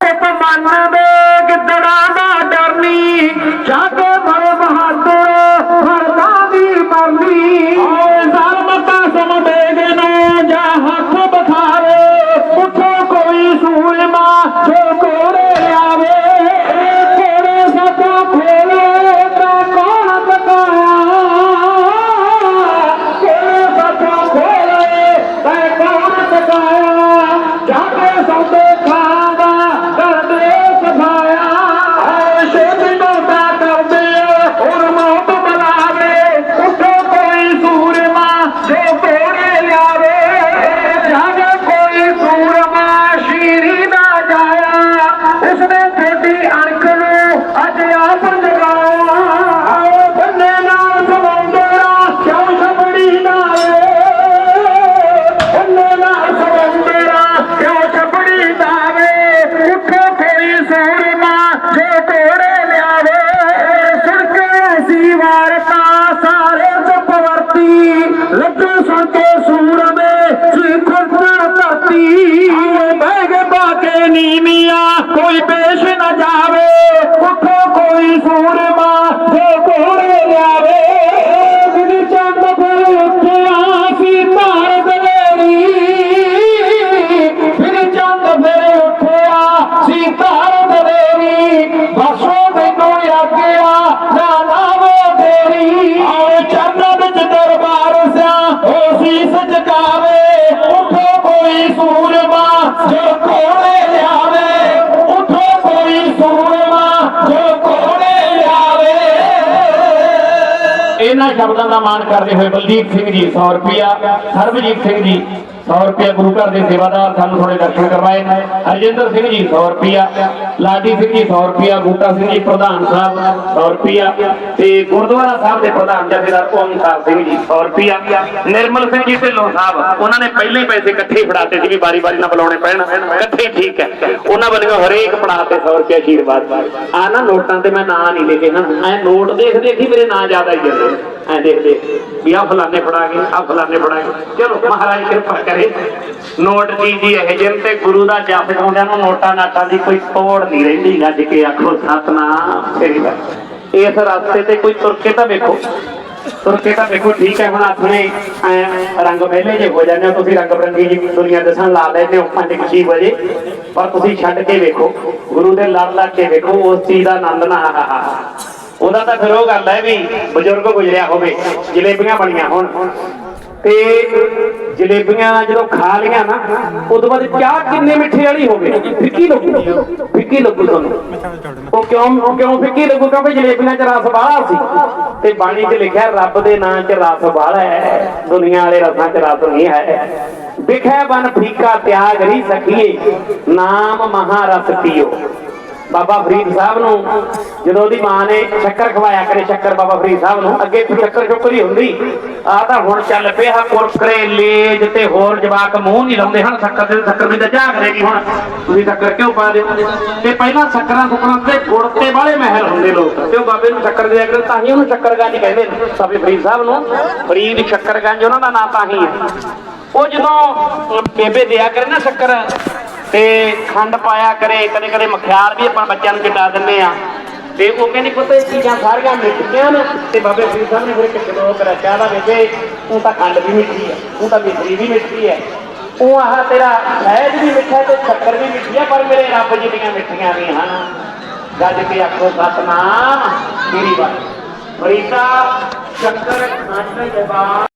ਤੇ ਸਿਆ ਸੀਸ ਝੁਕਾਵੇ ਉੱਠੋ ਕੋਈ ਸੂਰਮਾ, ਜੋ ਕੋਲੇ ਲਿਆਵੇ। ਉੱਠੋ ਕੋਈ ਸੂਰਮਾ, ਜੋ ਕੋਲੇ ਲਿਆਵੇ। ਇਹਨਾਂ ਸ਼ਬਦਾਂ ਦਾ ਮਾਣ ਕਰਦੇ ਹੋਏ ਬਲਦੀਪ ਸਿੰਘ ਜੀ 100 ਰੁਪਿਆ ਸਰਬਜੀਤ ਸਿੰਘ ਜੀ। 100 ਰੁਪਿਆ ਗੁਰੂ ਘਰ ਦੇ ਸੇਵਾਦਾਰ ਸਾਨੂੰ ਥੋੜੇ ਦਰਸ਼ਨ ਕਰਵਾਏ। ਹਰਜਿੰਦਰ ਸਿੰਘ ਜੀ 100 ਰੁਪਿਆ ਲਾਡੀ ਸਿੰਘ ਜੀ 100 ਰੁਪਿਆ ਬੂਟਾ ਸਿੰਘ ਜੀ ਪ੍ਰਧਾਨ ਸਾਹਿਬ 100 ਰੁਪਿਆ ਤੇ ਗੁਰਦੁਆਰਾ ਸਾਹਿਬ ਦੇ ਪ੍ਰਧਾਨ ਜਥੇਦਾਰ ਓਮਕਾਰ ਸਿੰਘ ਜੀ 100 ਰੁਪਿਆ ਨਿਰਮਲ ਸਿੰਘ ਜੀ ਢਿੱਲੋਂ ਸਾਹਿਬ, ਉਹਨਾਂ ਨੇ ਪਹਿਲੇ ਹੀ ਪੈਸੇ ਇਕੱਠੇ ਫੜਾਤੇ ਸੀ ਵੀ ਵਾਰੀ-ਵਾਰੀ ਨਾਲ ਬੁਲਾਉਣੇ ਪੈਣ। ਇਕੱਠੇ ਠੀਕ ਹੈ। ਉਹਨਾਂ ਵੱਲੋਂ ਹਰੇਕ ਪੜਾਅ ਤੇ 100 ਰੁਪਿਆ ਆਸ਼ੀਰਵਾਦ ਆ ਨਾ ਨੋਟਾਂ ਤੇ ਮੈਂ ਨਾਂ ਨਹੀਂ ਲਿਖੇ ਨਾ ਐ ਨੋਟ ਦੇਖ ਦੇਖ ਹੀ ਮੇਰੇ ਨਾਂ ਜ਼ਿਆਦਾ ਹੀ ਜਾਂਦੇ ਐ ਦੇਖ ਵੀ ਆ ਫਲਾਣੇ ਫੜਾ ਗਏ ਆ ਫਲਾਣੇ ਫੜਾ ਗਏ। ਚਲੋ ਮਹਾਰਾਜ ਕਿਰਪਾ ਕਰੇ। ਨੋਟ ਜੀ ਇਹ ਜਿੰਨ ਤੇ ਗੁਰੂ ਦਾ ਜਪ ਗਾਉਂਦਿਆਂ ਨੂੰ ਨੋਟਾਂ ਨਾਟਾਂ ਦੀ ਕੋਈ ਤੋੜ ਨਹੀਂ ਰਹਿੰਦੀ। ਗੱਜ ਕੇ ਆਖੋ, ਸਤਨਾਮ ਸ੍ਰੀ ਇਸ ਰਸਤੇ ਤੇ ਕੋਈ ਤੁਰ ਕੇ ਤਾਂ ਵੇਖੋ। ਤੁਰ ਕੇ ਤਾਂ ਵੇਖੋ, ਠੀਕ ਹੈ, ਹੁਣ ਆਪਣੇ ਰੰਗ ਮਹਿਲੇ ਜੇ ਹੋ ਜਾਂਦੇ ਹੋ, ਤੁਸੀਂ ਰੰਗ ਬਰੰਗੀ ਜੀ ਦੁਨੀਆ ਦੱਸਣ ਲਾ ਲੈਂਦੇ ਹੋ 5 ਵਜੇ ਪਰ ਤੁਸੀਂ ਛੱਡ ਕੇ ਵੇਖੋ, ਗੁਰੂ ਦੇ ਲੜ ਲੱਗ ਕੇ ਵੇਖੋ, ਉਸ ਚੀਜ਼ ਦਾ ਆਨੰਦ ਨਾ ਆਹਾ ਉਹਦਾ ਤਾਂ ਫਿਰ ਉਹ ਗੱਲ ਹੈ ਵੀ ਬਜ਼ੁਰਗ ਗੁਜਰਿਆ ਹੋਵੇ, ਜਲੇਬੀਆਂ ਬਣੀਆਂ ਹੋਣ। ਤੇ ਜਲੇਬੀਆਂ ਜਦੋਂ ਖਾ ਲੀਆਂ ਨਾ, ਉਦੋਂ ਬਾਅਦ ਚਾਹ ਕਿੰਨੇ ਮਿੱਠੇ ਵਾਲੀ ਹੋਵੇ? ਫਿੱਕੀ ਲੱਗੂ? ਫਿੱਕੀ ਲੱਗੂ ਤੁਹਾਨੂੰ? ਉਹ ਕਿਉਂ ਕਿਉਂ ਫਿੱਕੀ ਲੱਗੂ? ਕਿਉਂਕਿ ਜਲੇਬੀਆਂ 'ਚ ਰਸ ਬਾਹਲਾ ਸੀ। ਤੇ ਬਾਣੀ 'ਚ ਲਿਖਿਆ, ਰੱਬ ਦੇ ਨਾਂ 'ਚ ਰਸ ਬਾਹਲਾ ਹੈ, ਦੁਨੀਆ ਵਾਲੇ ਰਸਾਂ 'ਚ ਰਸ ਨਹੀਂ ਹੈ। ਵਿਖੇ ਬਨ ਫੀਕਾ, ਤਿਆਗ ਰਹੀ ਸਕੀਏ। ਨਾਮ ਮਹਾਰਸ ਪੀਓ। ਬਾਬਾ ਫਰੀਦ ਸਾਹਿਬ ਨੂੰ, ਜਦੋਂ ਉਹਦੀ ਮਾਂ ਨੇ ਸ਼ੱਕਰ ਖਵਾਇਆ ਕਰੇ ਸ਼ੱਕਰ ਬਾਬਾ ਫਰੀਦ ਸਾਹਿਬ ਨੂੰ, ਅੱਗੇ ਤਾਂ ਸ਼ੱਕਰ ਸ਼ੁੱਕਰ ਹੀ ਹੁੰਦੀ। ਆ ਤਾਂ ਹੁਣ ਚੱਲ ਪਿਆ ਕੁਰਕਰੇ ਲੇਜ ਤੇ ਹੋਰ ਜਵਾਕ ਮੂੰਹ ਨਹੀਂ ਲਾਉਂਦੇ ਹਨ, ਸ਼ੱਕਰ ਤੇ ਸ਼ੱਕਰ ਵੀ ਤਾਂ ਜਾ ਕਰੇਗੀ ਹੁਣ। ਤੁਸੀਂ ਸ਼ੱਕਰ ਕਿਉਂ ਪਾ ਦਿਓ? ਤੇ ਪਹਿਲਾਂ ਸ਼ੱਕਰਾਂ ਸੁਕਰਾਂ ਤੇ ਗੁੜ ਤੇ ਵਾਲੇ ਮਹਿਲ ਹੁੰਦੇ ਲੋਕ। ਤੇ ਉਹ ਬਾਬੇ ਨੂੰ ਸ਼ੱਕਰ ਦਿਆ ਕਰਨ ਤਾਂ ਹੀ ਉਹਨੂੰ ਸ਼ੱਕਰਗੰਜ ਕਹਿੰਦੇ ਨੇ, ਬਾਬੇ ਫਰੀਦ ਸਾਹਿਬ ਨੂੰ। ਫਰੀਦ ਸ਼ੱਕਰਗੰਜ ਉਹਨਾਂ ਦਾ ਨਾਂ ਤਾਂ ਹੀ ਹੈ। ਉਹ ਜਦੋਂ ਬੇਬੇ ਦਿਆ ਕਰੇ ਨਾ ਸ਼ੱਕਰ ਤੇ ਖੰਡ ਪਾਇਆ ਕਰੇ, ਕਦੇ ਕਦੇ ਮਖਿਆਲ ਵੀ ਆਪਾਂ ਬੱਚਿਆਂ ਨੂੰ ਚਟਾ ਦਿੰਦੇ ਆ ਤੇ ਉਹ ਕਹਿੰਦੀ, ਪੁੱਤ, ਇਹ ਚੀਜ਼ਾਂ ਸਾਰੀਆਂ ਮਿੱਠੀਆਂ ਨੇ ਤੇ ਬਾਬੇ ਫਰੀਦ ਸਾਹਿਬ ਨੇ ਫਿਰ ਇੱਕ ਸ਼ਲੋਕ ਰੱਖਿਆ ਦਾ ਬੇਬੇ ਤੂੰ ਤਾਂ ਖੰਡ ਵੀ ਮਿੱਠੀ ਹੈ ਉਹ ਤਾਂ ਮਿੱਠੀ ਵੀ ਮਿੱਠੀ ਹੈ ਉਹ ਆਹ ਤੇਰਾ ਸ਼ਹਿਦ ਵੀ ਮਿੱਠਾ ਤੇ ਸ਼ੱਕਰ ਵੀ ਮਿੱਠੀ ਹੈ ਪਰ ਮੇਰੇ ਰੱਬ ਜਿਹੀਆਂ ਮਿੱਠੀਆਂ ਵੀ ਹਨ। ਗੱਜ ਕੇ ਆਖੋ, ਸਤਨਾਮ, ਮੇਰੀ ਬਾਤ ਫਰੀਦਾ ਸ਼ੱਕਰ, ਖੰਡ ਜਵਾਨ